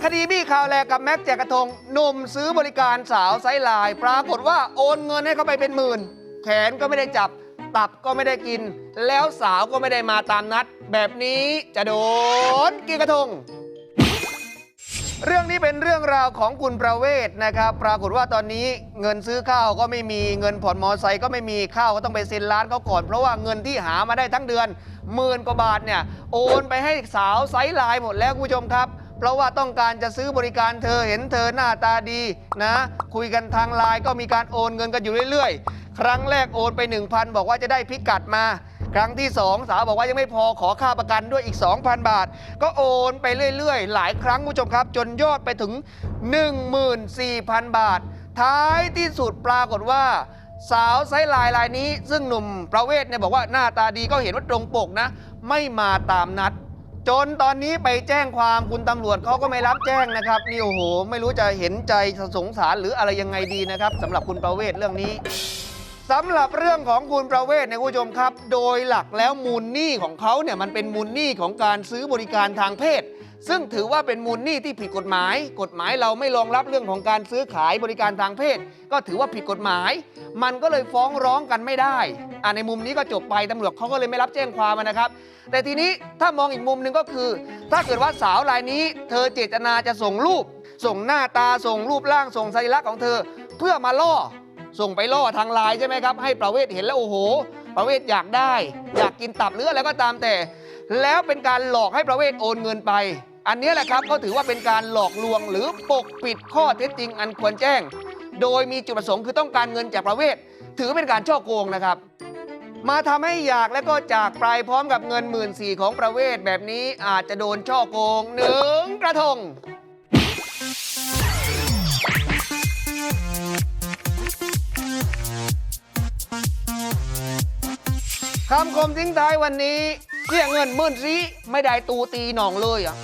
คดีบี้ข่าวแลกกับแม็กแจกกระทงหนุ่มซื้อบริการสาวไซไลน์ปรากฏว่าโอนเงินให้เขาไปเป็นหมื่น แขนก็ไม่ได้จับ ตับก็ไม่ได้กิน แล้วสาวก็ไม่ได้มาตามนัด แบบนี้จะโดนกี่กระทง เรื่องนี้เป็นเรื่องราวของคุณประเวศนะครับ ปรากฏว่าตอนนี้เงินซื้อข้าวก็ไม่มีเงินผ่อนมอไซค์ก็ไม่มีข้าวก็ต้องไปเซ็นร้านเขาก่อนเพราะว่าเงินที่หามาได้ทั้งเดือนหมื่นกว่าบาทเนี่ยโอนไปให้สาวไซส์ไลน์หมดแล้วคุณผู้ชมครับ เพราะว่าต้องการจะซื้อบริการเธอเห็นเธอหน้าตาดีนะ คุยกันทางไลน์ก็มีการโอนเงินกันอยู่เรื่อยๆ ครั้งแรกโอนไป 1,000 บอกว่าจะได้พิกัดมา ครั้งที่ 2 สาวบอกว่ายังไม่พอขอค่าประกันด้วยอีก 2,000 บาท ก็โอนไปเรื่อยๆ หลายครั้งคุณผู้ชมครับ จนยอดไปถึง 14,000 บาท ท้ายที่สุดปรากฏว่าสาวไซส์ไลายนี้ ซึ่งหนุ่มประเวศเนี่ยบอกว่าหน้าตาดีก็เห็นว่าตรงปกนะ ไม่มาตามนัด จนตอนนี้ไปแจ้งความคุณตำรวจเขาก็ไม่รับแจ้งนะครับ นี่โอ้โห ไม่รู้จะเห็นใจสงสารหรืออะไรยังไงดีนะครับสำหรับคุณประเวศเรื่องนี้ สำหรับเรื่องของคุณประเวศเนี่ยคุณผู้ชมครับ โดยหลักแล้วมูลหนี้ของเขาเนี่ยมันเป็นมูลหนี้ของการซื้อบริการทางเพศ ซึ่งถือว่าเป็นมูลหนี้ที่ผิดกฎหมาย กฎหมายเราไม่รองรับเรื่องของการซื้อขายบริการทางเพศ ก็ถือว่าผิดกฎหมาย มันก็เลยฟ้องร้องกันไม่ได้อ่าในมุมนี้ก็จบไปตำรวจเขาก็เลยไม่รับแจ้งความนะครับ แต่ทีนี้ถ้ามองอีกมุมหนึ่งก็คือ ถ้าเกิดว่าสาวรายนี้ เธอเจตนาจะส่งรูป ส่งหน้าตาส่งรูปร่างส่งสัญลักษณ์ของเธอ เพื่อมาล่อ ส่งไปล่อทางไลน์ใช่ไหมครับ ให้ประเวศเห็นแล้วโอ้โห ประเวศอยากได้ อยากกินตับหรืออะไรก็ตามแต่ แล้วเป็นการหลอกให้ประเวศโอนเงินไป อันนี้แหละครับก็ถือว่าเป็นการหลอกลวงหรือปกปิดข้อเท็จจริงอันควรแจ้ง โดยมีจุดประสงค์คือต้องการเงินจากประเวศถือเป็นการช่อโกงนะครับมาทำให้อยากและก็จากไปพร้อมกับเงินหมื่นสี่ของประเวศแบบนี้อาจจะโดนช่อโกงหนึ่งกระทง คำคมทิ้งท้ายวันนี้เสี่ยเงินหมื่นสีไม่ได้ตูตีหนองเลยอะ